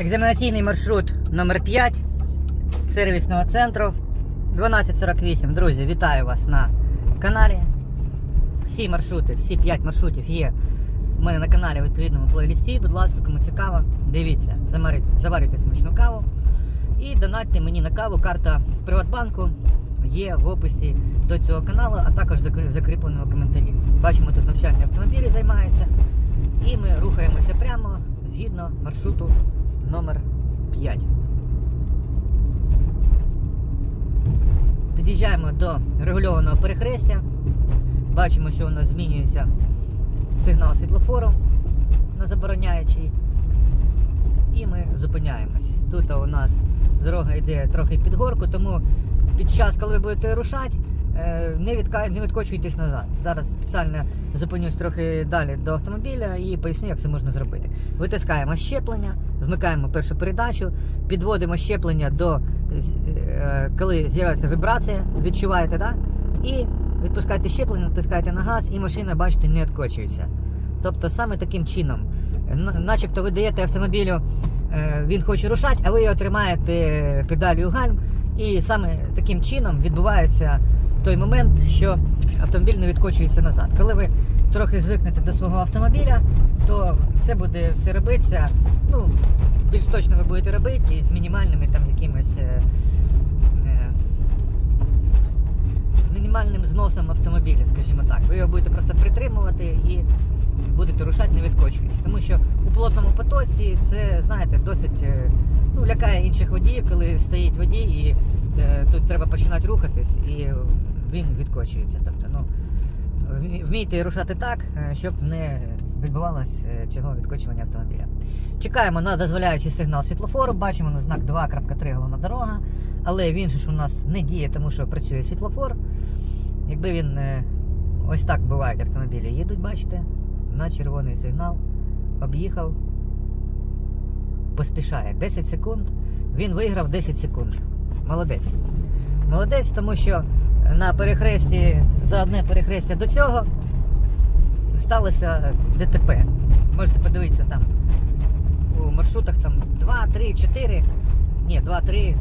Екзаменаційний маршрут номер 5 сервісного центру 1248. Друзі, вітаю вас на каналі. Всі маршрути, всі 5 маршрутів є у мене на каналі в відповідному плейлісті. Будь ласка, кому цікаво, дивіться, заварюйте смачну каву і донатьте мені на каву. Карта Приватбанку є в описі до цього каналу, а також в закріпленому коментарі. Бачимо, тут навчальні автомобілі займаються. І ми рухаємося прямо згідно маршруту номер 5. Під'їжджаємо до регульованого перехрестя. Бачимо, що у нас змінюється сигнал світлофору на забороняючий. І ми зупиняємось. Тут у нас дорога йде трохи під горку, тому під час, коли ви будете рушати, е, не, відка... не відкочуйтесь назад. Зараз спеціально зупинюсь трохи далі до автомобіля і поясню, як це можна зробити. Витискаємо щеплення, вмикаємо першу передачу, підводимо щеплення до е, коли з'явиться вібрація, відчуваєте, да? І відпускаєте щеплення, натискаєте на газ, і машина, бачите, не відкочується. Тобто саме таким чином, начебто ви даєте автомобілю, е, він хоче рушати, а ви його тримаєте педалю гальм, і саме таким чином відбувається той момент, що автомобіль не відкочується назад. Коли ви трохи звикнете до свого автомобіля, то це буде все робитися. Ну, більш точно ви будете робити з мінімальними там якимось. е, е, з мінімальним зносом автомобіля, скажімо так. Ви його будете просто притримувати і будете рушати, не відкочуючись. Тому що у плотному потоці це, знаєте, досить е, ну, лякає інших водіїв, коли стоїть водій і е, тут треба починати рухатись, і він відкочується. Тобто, ну, вмійте рушати так, е, щоб не відбувалось е, цього відкочування автомобіля. Чекаємо на дозволяючий сигнал світлофору, бачимо на знак 2.3 головна дорога, але він ж у нас не діє, тому що працює світлофор. Якби він е, ось так бувають автомобілі, їдуть, бачите, на червоний сигнал, об'їхав, поспішає 10 секунд, він виграв 10 секунд. Молодець. Молодець, тому що на перехресті, за одне перехрестя до цього сталося ДТП. Можете подивитися там у маршрутах там 2, 3, 4. Ні, 2, 3. Е,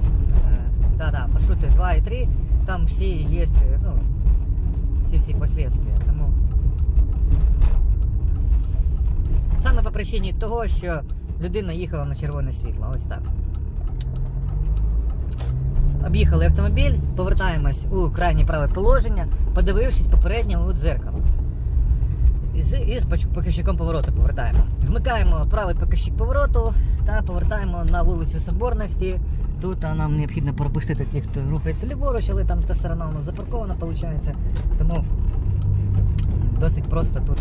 да, да, маршрути 2 і 3. Там всі є, ну, ці всі последствия. Тому саме по причині того, що людина їхала на червоне світло. Ось так. Об'їхали автомобіль, повертаємось у крайнє праве положення, подивившись попередньо у дзеркало. І з, показчиком повороту повертаємо. Вмикаємо правий показчик повороту та повертаємо на вулицю Соборності. Тут нам необхідно пропустити тих, хто рухається ліворуч, але там та сторона у нас запаркована, виходить. Тому досить просто тут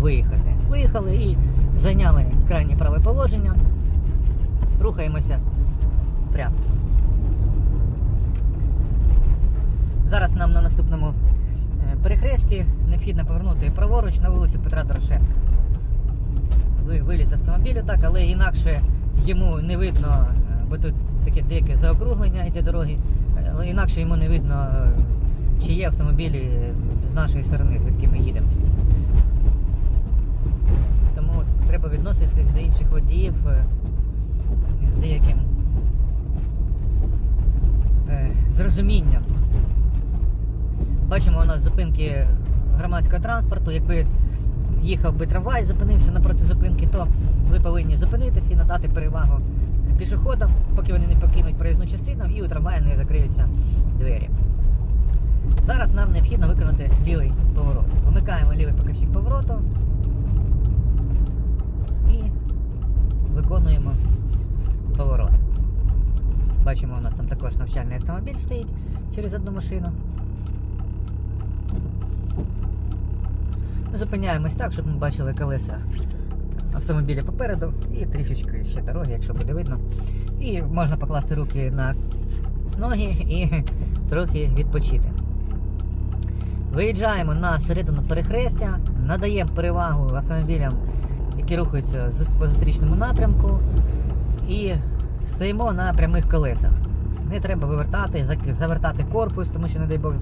виїхати. Виїхали і зайняли крайнє праве положення. Рухаємося прямо. Зараз нам на наступному е, перехресті необхідно повернути праворуч на вулицю Петра Дорошенка. Ви виліз з автомобілю так, але інакше йому не видно, е, бо тут таке деяке заокруглення йде дороги, але інакше йому не видно, е, чи є автомобілі з нашої сторони, звідки ми їдемо. Тому треба відноситись до інших водіїв з деяким з розумінням. Бачимо у нас зупинки громадського транспорту. Якби їхав би трамвай, зупинився напроти зупинки, то ви повинні зупинитися і надати перевагу пішоходам, поки вони не покинуть проїзну частину і у трамвая не закриються двері. Зараз нам необхідно виконати лівий поворот. Вмикаємо лівий показчик повороту і виконуємо поворот. Бачимо, у нас там також навчальний автомобіль стоїть через одну машину. Зупиняємось так, щоб ми бачили колеса автомобіля попереду і трішечки ще дороги, якщо буде видно. І можна покласти руки на ноги і трохи відпочити. Виїжджаємо на середину перехрестя, надаємо перевагу автомобілям, які рухаються по зустрічному напрямку, і стоїмо на прямих колесах. Не треба вивертати, завертати корпус, тому що, не дай Бог,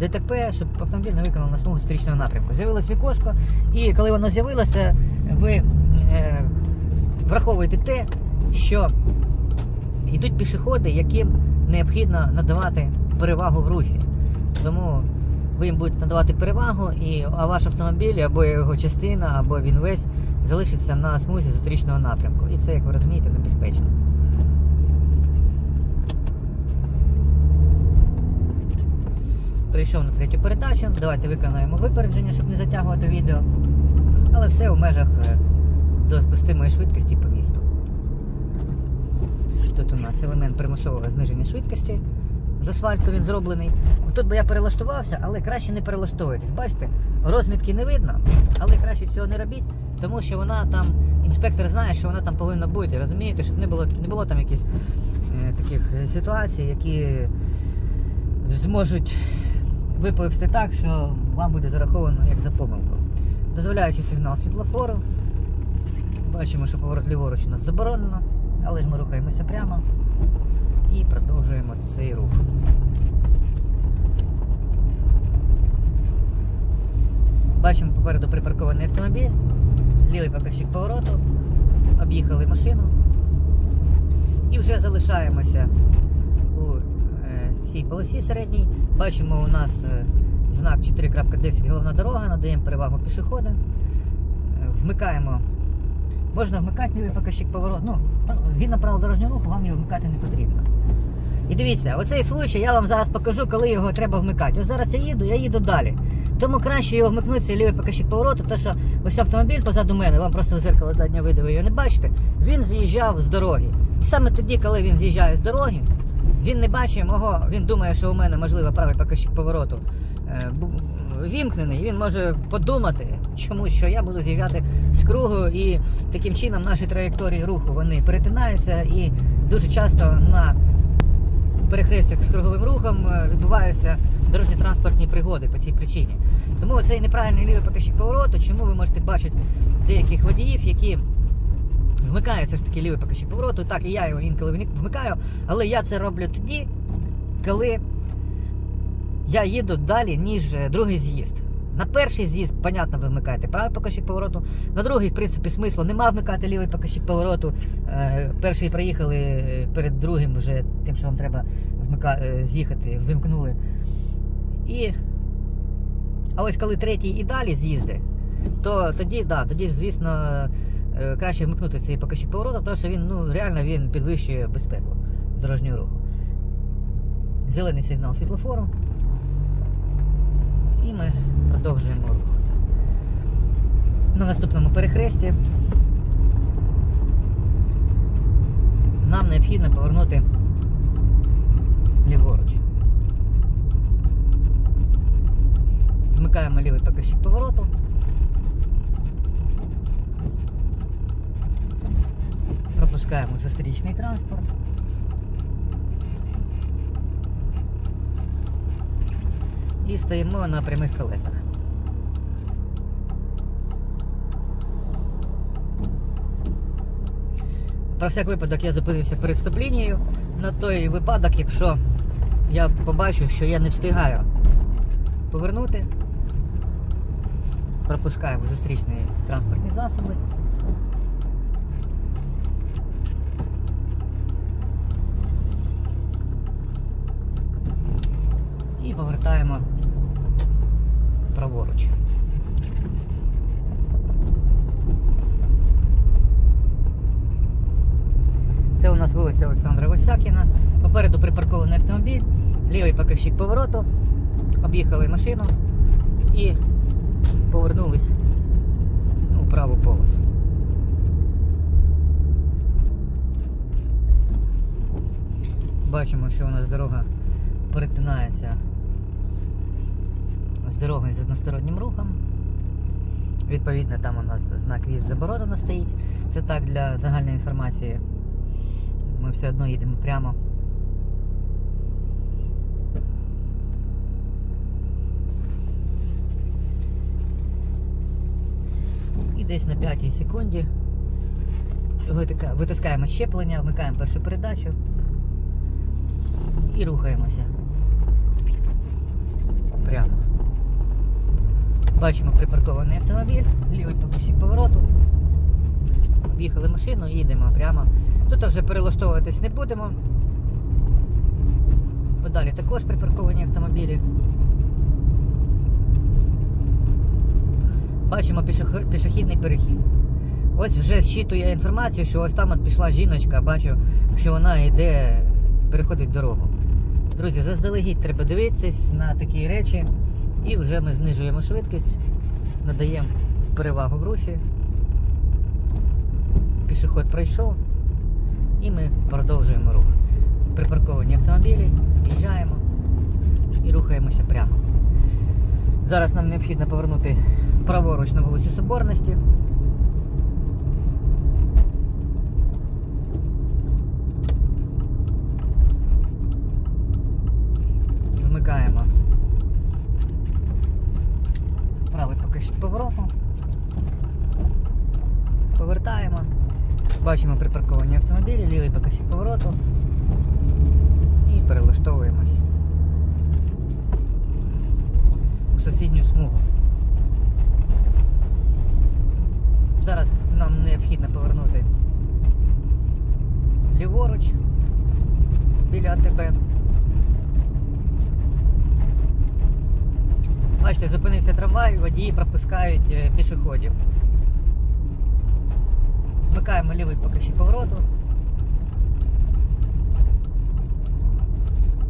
ДТП, щоб автомобіль не виконав на смугу зустрічного напрямку. З'явилось вікошко, і коли воно з'явилося, ви е, враховуєте те, що йдуть пішоходи, яким необхідно надавати перевагу в русі. Тому ви їм будете надавати перевагу, і, а ваш автомобіль або його частина, або він весь залишиться на смузі зустрічного напрямку. І це, як ви розумієте, небезпечно. Прийшов на третю передачу. Давайте виконаємо випередження, щоб не затягувати відео. Але все в межах е, допустимої швидкості по місту. Тут у нас елемент примусового зниження швидкості. З асфальту він зроблений. Тут би я перелаштувався, але краще не перелаштовуйтесь. Бачите, розмітки не видно, але краще цього не робіть, тому що вона там, інспектор знає, що вона там повинна бути. Розумієте, щоб не було, не було там якихось е, таких ситуацій, які зможуть виповісти так, що вам буде зараховано як за помилку. Дозволяючи сигнал світлофору. Бачимо, що поворот ліворуч у нас заборонено, але ж ми рухаємося прямо і продовжуємо цей рух. Бачимо попереду припаркований автомобіль, лівий показчик повороту, об'їхали машину і вже залишаємося у е, цій полосі середній. Бачимо у нас е, знак 4.10 головна дорога, надаємо перевагу пішоходам. Е, Вмикаємо. Можна вмикати лівий показчик повороту. Ну, згідно правил дорожнього руху, вам його вмикати не потрібно. І дивіться, оцей случай я вам зараз покажу, коли його треба вмикати. Ось зараз я їду, я їду далі. Тому краще його вмикнути цей лівий показчик повороту, тому що ось автомобіль позаду мене, вам просто в зеркало заднього виду ви його не бачите, він з'їжджав з дороги. І саме тоді, коли він з'їжджає з дороги, він не бачить мого, він думає, що у мене можливо правий показчик повороту е, вімкнений. Він може подумати чомусь, що я буду з'їжджати з кругу, і таким чином наші траєкторії руху вони перетинаються, і дуже часто на перехрестях з круговим рухом е, відбуваються дорожньо-транспортні пригоди по цій причині. Тому цей неправильний лівий показчик повороту, чому ви можете бачити деяких водіїв, які вмикають все ж таки лівий показчик повороту. Так, і я його інколи вмикаю, але я це роблю тоді, коли я їду далі, ніж е, другий з'їзд. На перший з'їзд, понятно, ви вмикаєте правий показчик повороту. На другий, в принципі, смислу нема вмикати лівий показчик повороту. Е, перший проїхали е, перед другим, вже тим, що вам треба вмика... з'їхати, вимкнули. І. А ось коли третій і далі з'їзди, то тоді, да, тоді ж, звісно, краще вмикнути цей показчик повороту, тому що він ну, реально він підвищує безпеку дорожнього руху. Зелений сигнал світлофору. І ми продовжуємо рух. На наступному перехресті нам необхідно повернути ліворуч. Вмикаємо лівий показчик повороту. Пропускаємо зустрічний транспорт. І стоїмо на прямих колесах. Про всяк випадок я зупинився перед стоп-лінією на той випадок, якщо я побачу, що я не встигаю повернути. Пропускаємо зустрічні транспортні засоби. Повертаємо праворуч. Це у нас вулиця Олександра Васякіна. Попереду припаркований автомобіль, лівий показчик повороту, об'їхали машину і повернулись у праву полосу. Бачимо, що у нас дорога перетинається з дорогою з одностороннім рухом. Відповідно, там у нас знак в'їзд заборонено стоїть. Це так для загальної інформації. Ми все одно їдемо прямо. І десь на п'ятій секунді витискаємо щеплення, вмикаємо першу передачу і рухаємося. Прямо. Бачимо припаркований автомобіль, лівий показчик повороту. Об'їхали машину і йдемо прямо Тут вже перелаштовуватись не будемо. Подалі також припарковані автомобілі. Бачимо пішохідний перехід. Ось вже зчитує інформацію, що ось там от пішла жіночка, бачу, що вона йде, переходить дорогу. Друзі, заздалегідь треба дивитися на такі речі. І вже ми знижуємо швидкість, надаємо перевагу в русі. Пішоход пройшов і ми продовжуємо рух. Припарковані автомобілі, їжджаємо і рухаємося прямо. Зараз нам необхідно повернути праворуч на вулиці Соборності. Вмикаємо правий покажіть повороту. Повертаємо. Бачимо припарковані автомобілі, лівий покажіть повороту. І перелаштовуємось у сусідню смугу. Зараз нам необхідно повернути ліворуч біля АТБ. Бачите, зупинився трамвай, водії пропускають е, пішоходів. Вмикаємо лівий покажчик повороту.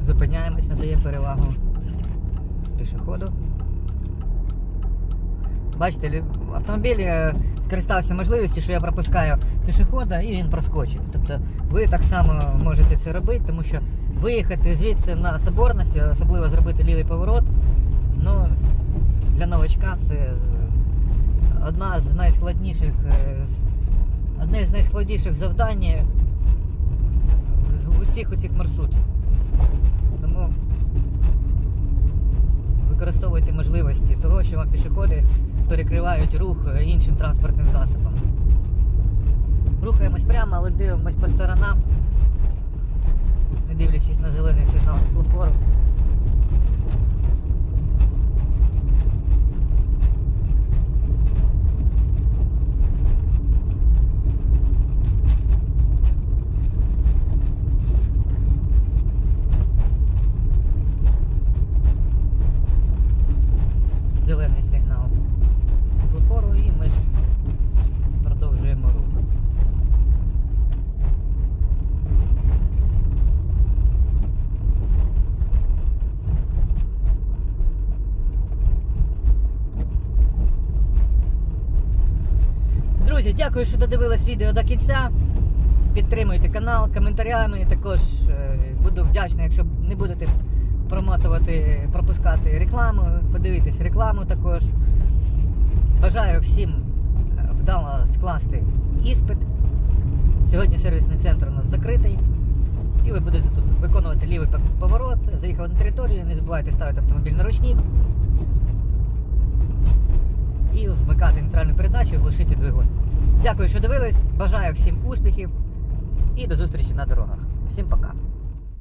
Зупиняємось, надаємо перевагу пішоходу. Бачите, автомобіль е, скористався можливістю, що я пропускаю пішохода і він проскочив. Тобто ви так само можете це робити, тому що виїхати звідси на соборності, особливо зробити лівий поворот, ну, для новачка це одна з найскладніших, е, одне з найскладніших завдань з усіх оцих маршрутів. Тому використовуйте можливості того, що вам пішоходи перекривають рух іншим транспортним засобом. Рухаємось прямо, але дивимось по сторонам, не дивлячись на зелений сигнал світлофору. Зелений сигнал світлофору і ми продовжуємо рух. Друзі, дякую, що додивились відео до кінця. Підтримуйте канал коментарями. Також е, буду вдячний, якщо не будете промотувати, пропускати рекламу, подивитись рекламу також. Бажаю всім е, вдало скласти іспит. Сьогодні сервісний центр у нас закритий. І ви будете тут виконувати лівий поворот, заїхали на територію, не забувайте ставити автомобіль на ручник. І вмикати нейтральну передачу і глушити двигун. Дякую, що дивились. Бажаю всім успіхів і до зустрічі на дорогах. Всім пока.